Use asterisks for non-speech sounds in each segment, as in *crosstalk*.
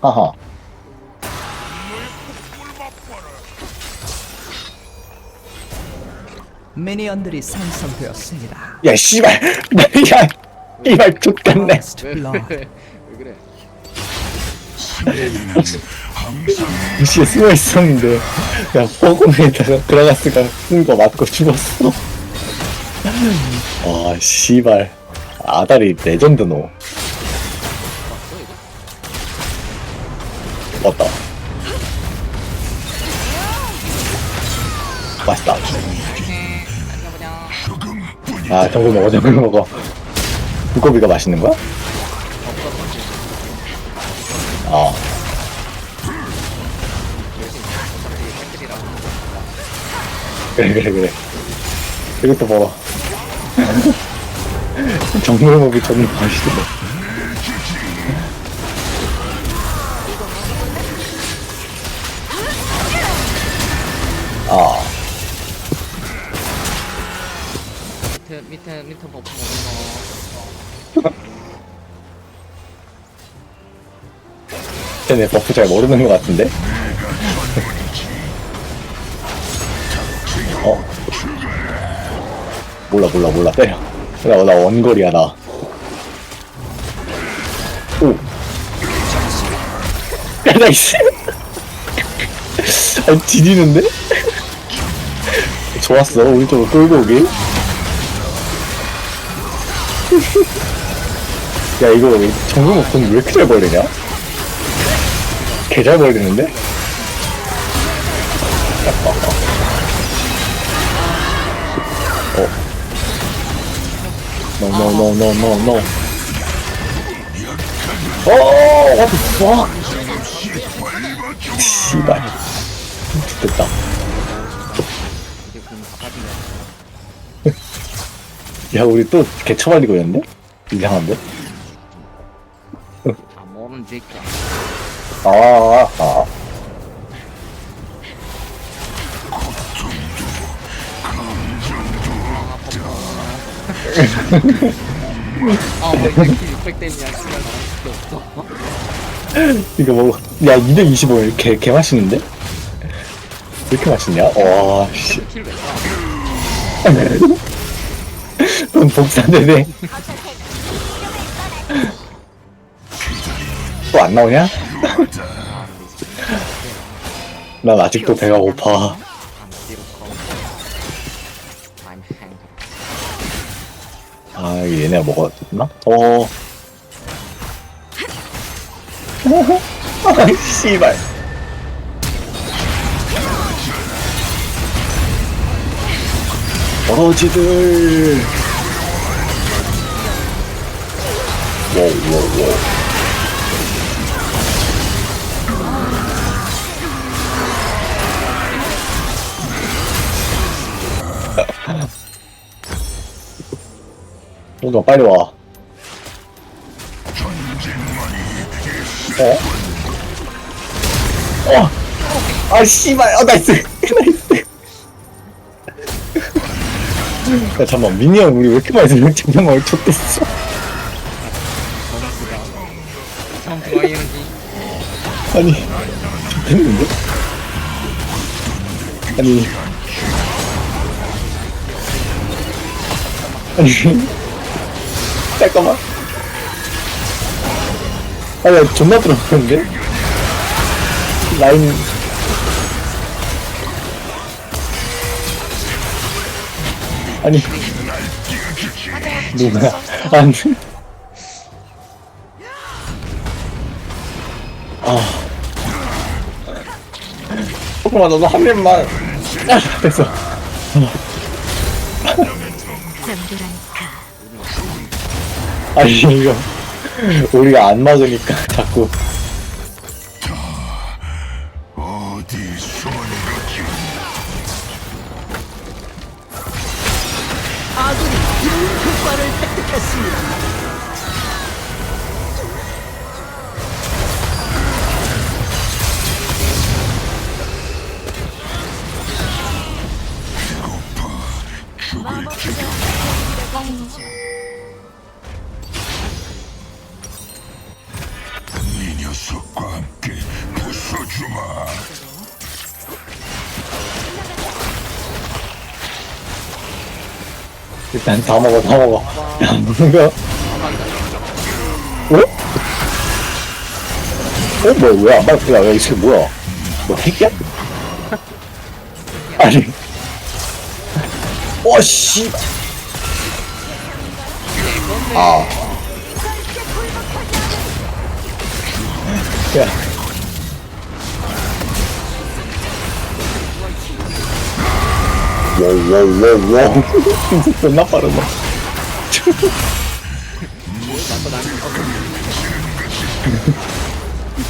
하하. 미니언들이 생성되었습니다. 야, 씨발! *laughs* 야, 이발 왜. 왜, 왜 그래? 무시에 숨어 있었는데, 야, 포금에다가 들어갔으니까 쓴거 맞고 죽었어. 와, 씨발. 아다리 레전드 노. 맛있다. 아, 정글 먹어, 정글 먹어. 두꺼비가 맛있는 거야? 아. 그래, 그래, 그래. 이것도 먹어. *laughs* 정글 먹이 정말 맛있어. 밑에 버프 먹는 쟤네 버프 잘 모르는 것 같은데? *laughs* 어? 몰라 몰라 몰라 때려 나, 나 원거리야 나 오! 야 나이스 아 지리는데? 좋았어 우리 쪽으로 끌고 오길 야 이거 정글 목소리 왜 이렇게 잘 벌리냐? 개 잘 벌리는데? 어. No. 어, what the fuck? 씨발. 됐다. 야, 우리 또 개처발리고 있는데? 이상한데? 아 모르는 새끼야. 아, 아, 아. 아뭐 이렇게 600대냐 씨발 나랑 필요 없어. 이거 뭐, 야, 225 개, 개 맛있는데? 왜 이렇게 맛있냐? 와, 씨. 킬왜 쏴? *laughs* 넌 복사되네. 또 안 나오냐? *laughs* 난 아직도 배가 고파. 아, 얘네가 먹었나? 어. 아, *laughs* 씨발. 버러지들. 오늘 빨리 와. 어? 어! 아, 씨발! 어, 나이스! 나이스! *laughs* 야, 잠깐만, 미니언 우리 왜 이렇게 많이 들려? *laughs* 정말 쳤댔어. 아니, 됐는데? 아니. 아니. *laughs* 잠깐만. 아니, 야, 존나 들어갔는데? 라인. 아니. 누구야? 안 돼. 아. 조금만 너도 한 명만. 아, 됐어. 아니 이거 우리가 안 막으니까 *laughs* 자꾸 어디 아군이 좋은 효과를 획득했습니다. 일단 다 먹어 다 먹어 야 뭔가 어? 어? 뭐야 왜안 받았어 야 이게 뭐야 뭐 핵이야? *laughs* 아니 어씨 아 야. 워워워워 존나 빠르네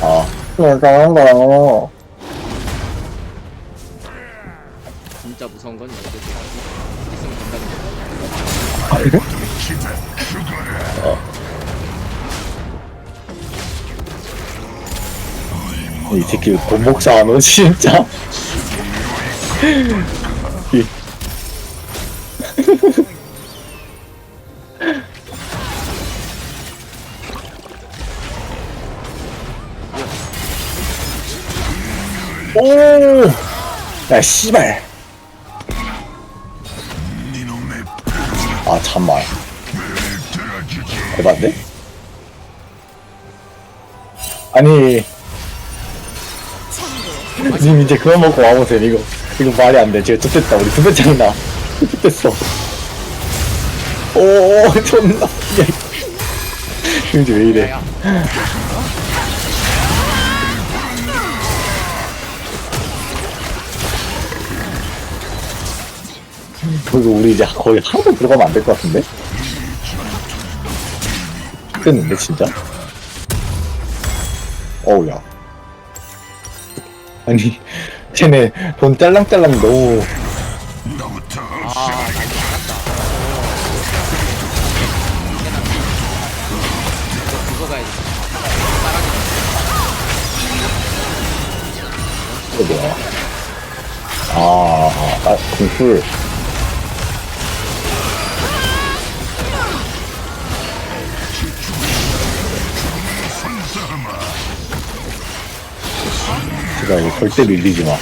아 잘한 거야 진짜 무서운 건 여기서 거. 이 새끼 본목사 안 오, 진짜. 이- 오! 야, 씨발. 아, 잠만. 에반데? 아니. 님 이제 그만 먹고 와보세요, 이거. 이거 말이 안 돼. 지금 좋됐다. 우리 두 배짱이나. 좋됐어. 오, 존나. 야, 이제 왜 이래. 야, 그리고 우리 이제 거의 하나도 들어가면 안 될 것 같은데? 끝는데, 진짜? 어우야. 아니, 쟤네 돈 짤랑짤랑 너무. 아, 그거 가야지. 이거 뭐야? 아, 아, 궁풀. 절대 밀리지 마.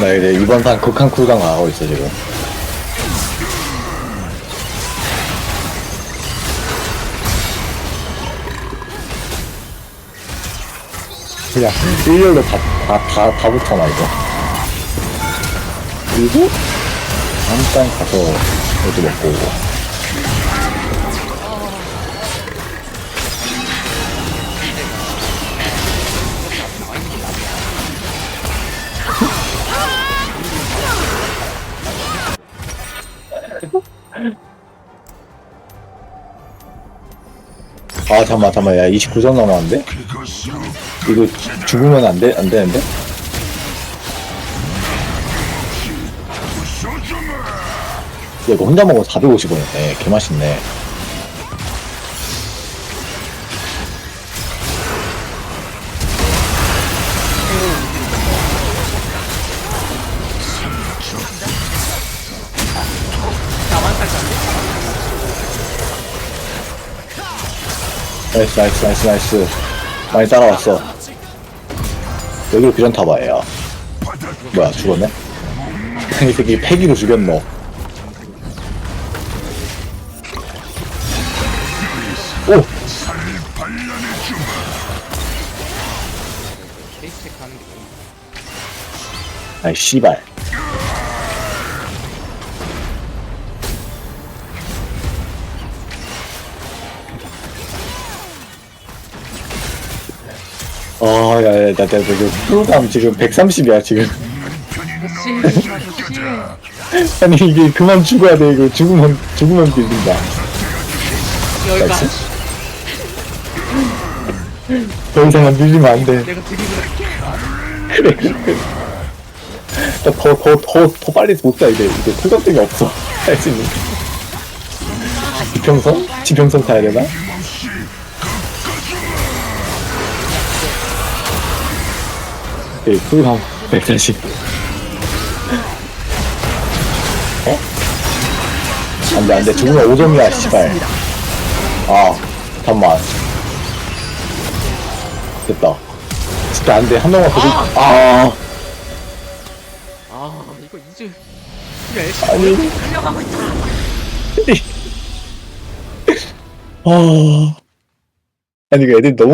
나 이제 이번 판 극한 쿨강 나가고 있어, 지금. 그냥 일렬로 다, 다, 다, 다 붙어놔, 이거. 그리고, 잠깐 가서, 어디 먹고 오고. 아, 잠깐만, 잠깐만. 야, 29점 남았는데? 이거 죽으면 안 돼, 안 되는데? 야, 이거 혼자 먹으면 450원이네. 개맛있네. 나이스, 나이스, 나이스, 나이스. 많이 따라왔어. 여기로 비전 타봐, 야. 뭐야, 죽었네? *laughs* 이 새끼 패기로 죽였노. 오! 아이, 씨발. 아, 야, 야, 나, 나, 나, 지금, 프로감 지금 130이야, 지금. 아니, 이게 그만 죽어야 돼, 이거. 죽으면, 죽으면 빌린다. 여기가 나이스. 더 이상은 밀리면 안 돼. 내가 드리블 그래, 그래. 더, 더, 더, 더, 더 빨리 못 가, 이제. 이제 쿨감등이 없어. 할 수 있는. 지평선? 지평선 타야 되나? 예, 쿨감 140. 어? 안 돼, 안 돼. 죽으면 5점이야, 씨발. 아, 잠깐만. 됐다. 진짜 안 돼. 한 명만 더. 좀- 아, 아 이거 이즈 이거 애쉬 아니. 끌려가고 있다 *laughs* 아. 아니, 그 애들이 너무